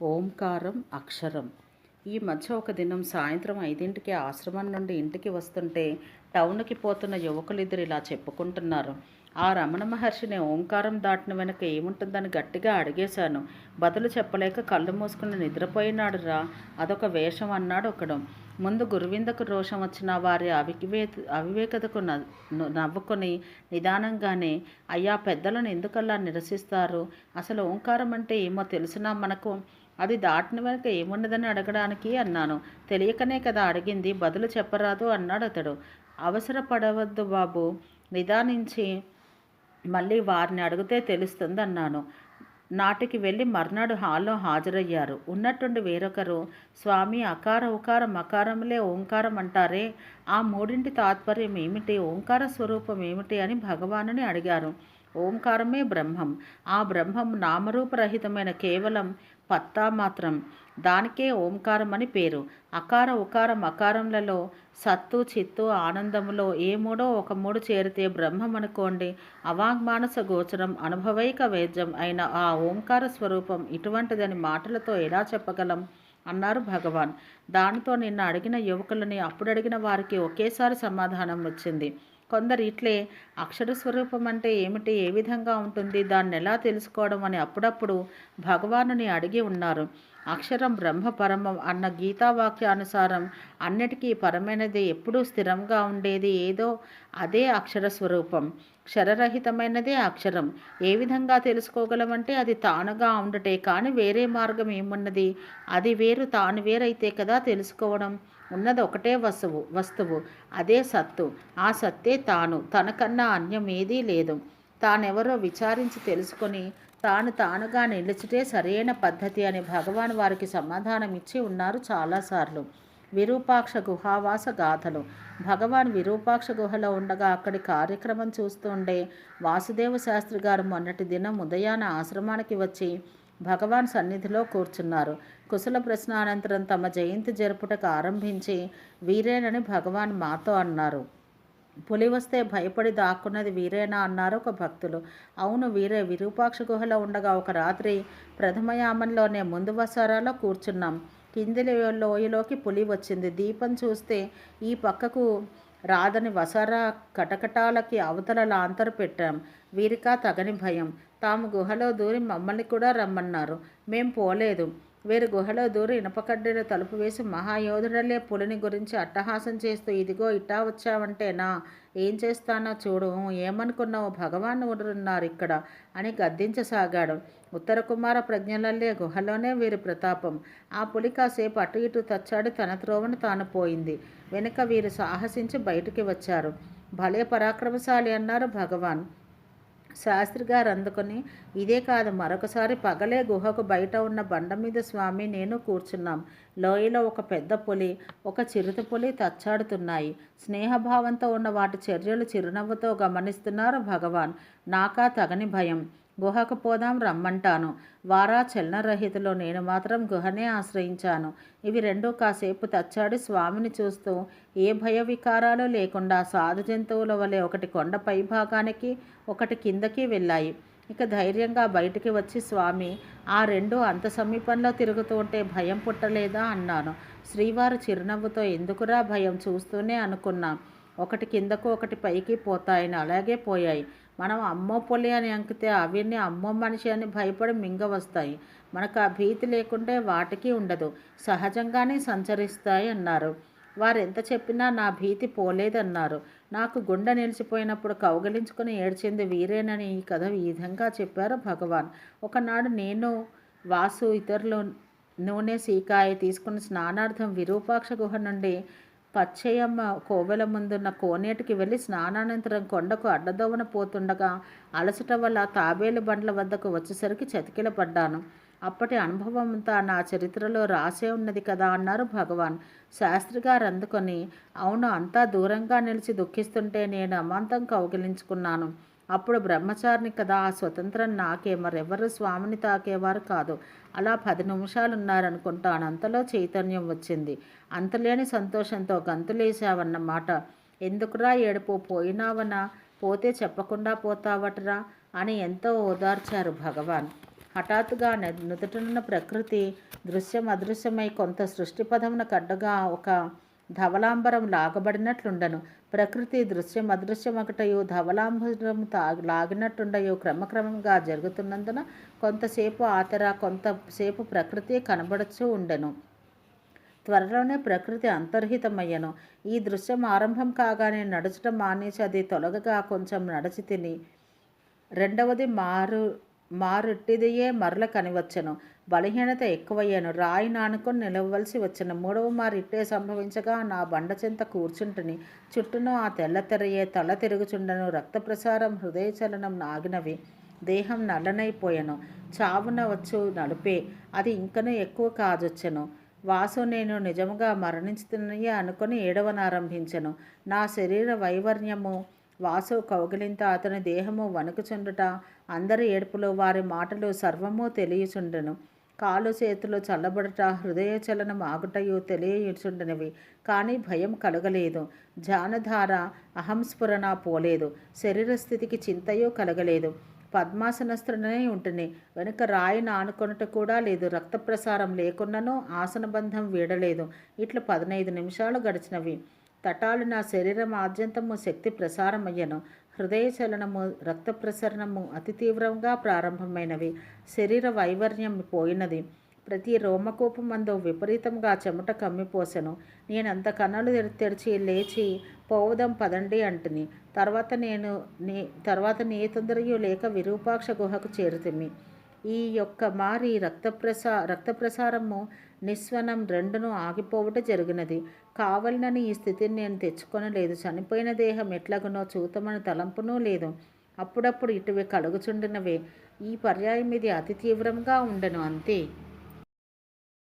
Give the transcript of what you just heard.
ఓంకారం అక్షరం. ఈ మధ్య ఒక దినం సాయంత్రం ఐదింటికి ఆశ్రమం నుండి ఇంటికి వస్తుంటే టౌన్కి పోతున్న యువకులిద్దరు ఇలా చెప్పుకుంటున్నారు. ఆ రమణ మహర్షిని ఓంకారం దాటిన వెనక ఏముంటుందని గట్టిగా అడిగేశాను. బదులు చెప్పలేక కళ్ళు మూసుకుని నిద్రపోయినాడు రా అదొక వేషం అన్నాడు ఒకడు. ముందు గురువిందకు రోషం వచ్చిన వారి అవివే అవివేకతకు నవ్వుకొని నిదానంగానే అయ్యా పెద్దలను ఎందుకల్లా నిరసిస్తారు? అసలు ఓంకారం అంటే ఏమో తెలిసినా మనకు అది దాటిన వెనక ఏమున్నదని అడగడానికి అన్నాను. తెలియకనే కదా అడిగింది. బదులు చెప్పరాదు అన్నాడు అతడు. అవసరపడవద్దు బాబు. నిదానించి మళ్ళీ వారిని అడిగితే తెలుస్తుంది అన్నాను నాటికి వెళ్ళి మర్నాడు హాల్లో హాజరయ్యారు. ఉన్నట్టుండి వేరొకరు స్వామి అకార ఉకార మకారములే ఓంకారం అంటారే? ఆ మూడింటి తాత్పర్యం ఏమిటి? ఓంకార స్వరూపం ఏమిటి? అని భగవానుని అడిగారు. ఓంకారమే బ్రహ్మం. ఆ బ్రహ్మం నామరూపరహితమైన కేవలం పత్తా మాత్రం. దానికే ఓంకారం అని పేరు. అకార ఉకార అకారంలలో సత్తు చిత్తు ఆనందములో ఏ మూడో ఒక మూడు చేరితే బ్రహ్మం అనుకోండి అవాంగ్మానస గోచరం అనుభవైక వేద్యం అయిన ఆ ఓంకార స్వరూపం ఇటువంటిదని మాటలతో ఎలా చెప్పగలం? అన్నారు భగవాన్. దానితో నిన్న అడిగిన యువకులని అప్పుడు అడిగిన వారికి ఒకేసారి సమాధానం వచ్చింది. కొందరు ఇట్లే అక్షర స్వరూపం అంటే ఏమిటి? ఏ విధంగా ఉంటుంది? దాన్ని ఎలా తెలుసుకోవడం అని అప్పుడప్పుడు భగవానుని అడిగి ఉన్నారు. అక్షరం బ్రహ్మ పరమం అన్న గీతావాక్యానుసారం అన్నిటికీ పరమైనది ఎప్పుడూ స్థిరంగా ఉండేది ఏదో అదే అక్షర స్వరూపం. క్షరరహితమైనదే అక్షరం. ఏ విధంగా తెలుసుకోగలమంటే అది తానుగా ఉండటే. కానీ వేరే మార్గం ఏమున్నది? అది వేరు తాను వేరైతే కదా తెలుసుకోవడం? ఉన్నది ఒకటే వస్తువు వస్తువు అదే సత్తు. ఆ సత్తే తాను. తనకన్నా అన్యం ఏదీ లేదు. తానెవరో విచారించి తెలుసుకొని తాను తానుగా నిలిచితే సరైన పద్ధతి అని భగవాన్ వారికి సమాధానం ఇచ్చి ఉన్నారు చాలాసార్లు. విరూపాక్ష గుహావాస గాథలు. భగవాన్ విరూపాక్ష గుహలో ఉండగా అక్కడి కార్యక్రమం చూస్తుండే వాసుదేవ శాస్త్రి గారు మొన్నటి దినం ఉదయాన ఆశ్రమానికి వచ్చి భగవాన్ సన్నిధిలో కూర్చున్నారు. కుశల ప్రశ్న అనంతరం తమ జయంతి జరుపుటకు ఆరంభించి వీరేనని భగవాన్ మాతో అన్నారు. పులి వస్తే భయపడి దాక్కున్నది వీరేనా అన్నారు ఒక భక్తులు. అవును వీరే విరూపాక్ష గుహలో ఉండగా ఒక రాత్రి ప్రథమయామంలోనే ముందు వసారాలో కూర్చున్నాం. కింది లోయలోకి పులి వచ్చింది. దీపం చూస్తే ఈ పక్కకు రాదని వసారా కటకటాలకి అవతల లాంతరు పెట్టాం. వీరికా తగని భయం. తాము గుహలో దూరి మమ్మల్ని కూడా రమ్మన్నారు. మేం పోలేదు. వీరు గుహలో దూరి ఇనపకడ్డీలు తలుపు వేసి మహాయోధుడలే పులిని గురించి అట్టహాసం చేస్తూ ఇదిగో ఇట్టా వచ్చావంటేనా? ఏం చేస్తానో చూడు. ఏమనుకున్నావు? భగవాన్ ఉన్నారు ఇక్కడ అని గద్దించసాగాడు. ఉత్తర కుమార ప్రజ్ఞలల్లే గుహలోనే వీరి ప్రతాపం. ఆ పులి కాసేపు అటు ఇటు తచ్చాడి. తన త్రోవను తాను పోయింది. వెనుక వీరు సాహసించి బయటికి వచ్చారు. భలే పరాక్రమశాలి అన్నారు భగవాన్. శాస్త్రి గారు అందుకొని ఇదే కాదు మరొకసారి పగలే గుహకు బయట ఉన్న బండ మీద స్వామి నేను కూర్చున్నాం. లోయలో ఒక పెద్ద పులి ఒక చిరుత పులి తచ్చాడుతున్నాయి. స్నేహభావంతో ఉన్న వాటి చర్యలు చిరునవ్వుతో గమనిస్తున్నారు భగవాన్. నాకా తగని భయం. గుహకు పోదాం రమ్మంటాను. వారా చలనరహితలో నేను మాత్రం గుహనే ఆశ్రయించాను. ఇవి రెండు కాసేపు తచ్చాడి స్వామిని చూస్తూ ఏ భయ వికారాలు లేకుండా సాధు జంతువుల వలె ఒకటి కొండ పైభాగానికి ఒకటి కిందకి వెళ్ళాయి. ఇక ధైర్యంగా బయటికి వచ్చి స్వామి ఆ రెండు అంత సమీపంలో తిరుగుతూ ఉంటే భయం పుట్టలేదా? అన్నాను. శ్రీవారు చిరునవ్వుతో ఎందుకురా భయం? చూస్తూనే అనుకున్నా. ఒకటి కిందకు ఒకటి పైకి పోతాయని అలాగే పోయాయి. మనం అమ్మో పొలి అని అంకితే అవన్నీ అమ్మో మనిషి అని భయపడి మింగ వస్తాయి. మనకు ఆ భీతి లేకుంటే వాటికి ఉండదు. సహజంగానే సంచరిస్తాయి అన్నారు. వారు ఎంత చెప్పినా నా భీతి పోలేదన్నారు. నాకు గుండె నిలిచిపోయినప్పుడు కౌగలించుకుని ఏడ్చింది వీరేనని ఈ కథ ఈ విధంగా చెప్పారు భగవాన్. ఒకనాడు నేను వాసు ఇతరులు నూనె సీకాయ తీసుకుని స్నానార్థం విరూపాక్ష గుహ నుండి పచ్చయ్యమ్మ కోవెల ముందున్న కోనేటికి వెళ్ళి స్నానానంతరం కొండకు అడ్డదోవన పోతుండగా అలసట వల్ల తాబేలు బండ్ల వద్దకు వచ్చేసరికి చతికిల పడ్డాను. అప్పటి అనుభవం అంతా నా చరిత్రలో రాసే ఉన్నది కదా అన్నారు భగవాన్. శాస్త్రి గారు అందుకొని అవును అంతా దూరంగా నిలిచి దుఃఖిస్తుంటే నేను అమాంతం కౌగిలించుకున్నాను. అప్పుడు బ్రహ్మచారిని కదా ఆ స్వతంత్రం నాకే మరెవరు స్వామిని తాకేవారు కాదు. అలా పది నిమిషాలు ఉన్నారనుకుంటాను అంతలో చైతన్యం వచ్చింది. అంతలేని సంతోషంతో గంతులేసావన్నమాట ఎందుకురా ఏడుపు? పోయినావనా? పోతే చెప్పకుండా పోతావటరా? అని ఎంతో ఓదార్చారు భగవాన్. హఠాత్తుగా నుదుటనున్న ప్రకృతి దృశ్యం అదృశ్యమై కొంత సృష్టి పదమున కడ్డగా ఒక ధవలాంబరం లాగబడినట్లుండను. ప్రకృతి దృశ్యం అదృశ్యమొకటయు ధవలాంబరం తా లాగినట్టుండయు క్రమక్రమంగా జరుగుతున్నందున కొంతసేపు ఆతర కొంతసేపు ప్రకృతి కనబడుచూ ఉండెను. త్వరలోనే ప్రకృతి అంతర్హితమయ్యను. ఈ దృశ్యం ఆరంభం కాగానే నడచడం మానేసి అది తొలగగా కొంచెం నడిచి తిని రెండవది మారు మారుట్టిదియే మరల కనివచ్చను. బలహీనత ఎక్కువయ్యాను. రాయి నానుకొని నిలవలసి వచ్చను. మూడవ మారు ఇట్టే సంభవించగా నా బండ చింత కూర్చుంటుని చుట్టూను ఆ తెల్ల తెరయే తల తిరుగుచుండను. రక్త ప్రసారం హృదయ చలనం నాగినవి. దేహం నల్లనైపోయాను. చావున వచ్చు నడిపే. అది ఇంకనూ ఎక్కువ కాజొచ్చను. వాసు నేను నిజముగా మరణించుతున్నయ్యే అనుకుని ఏడవనారంభించను. నా శరీర వైవర్ణ్యము వాసు కౌగిలింత అతని దేహము వణుకుచుండుట అందరి ఏడుపులో వారి మాటలు సర్వము తెలియచుండెను. కాలు చేతులు చల్లబడట హృదయ చలనం ఆగుటయు తెలియచుండనివి. కానీ భయం కలగలేదు. జానధార అహంస్ఫురణ పోలేదు. శరీర స్థితికి చింతయో కలగలేదు. పద్మాసనస్త్రనే ఉంటుంది వెనుక రాయి నానుకొనుట కూడా లేదు. రక్త ప్రసారం లేకున్నను ఆసనబంధం వీడలేదు. ఇట్లా పదనైదు నిమిషాలు గడిచినవి. తటాలు నా శరీరం ఆద్యంతము శక్తి ప్రసారమయ్యను. హృదయ చలనము రక్త ప్రసరణము అతి తీవ్రంగా ప్రారంభమైనవి. శరీర వైవర్యం పోయినది. ప్రతి రోమకూపమందు విపరీతంగా చెమట కమ్మిపోసెను. నేనంత కన్నులు తెరిచి లేచి పోవదం పదండి అంటుని. తర్వాత నేను నీ తర్వాత నీ తొందరయు లేక విరూపాక్ష గుహకు చేరుతిమి. ఈ యొక్క మారి రక్త ప్రసా రక్త ప్రసారము నిస్వనం రెండును ఆగిపోవట జరిగినది. కావలనని ఈ స్థితిని నేను తెచ్చుకొనలేదు చనిపోయిన దేహం ఎట్లాగునో చూతమని తలంపునూ లేదు. అప్పుడప్పుడు ఇటువే కడుగుచుండినవే. ఈ పర్యాయం ఇది అతి తీవ్రంగా ఉండను అంతే.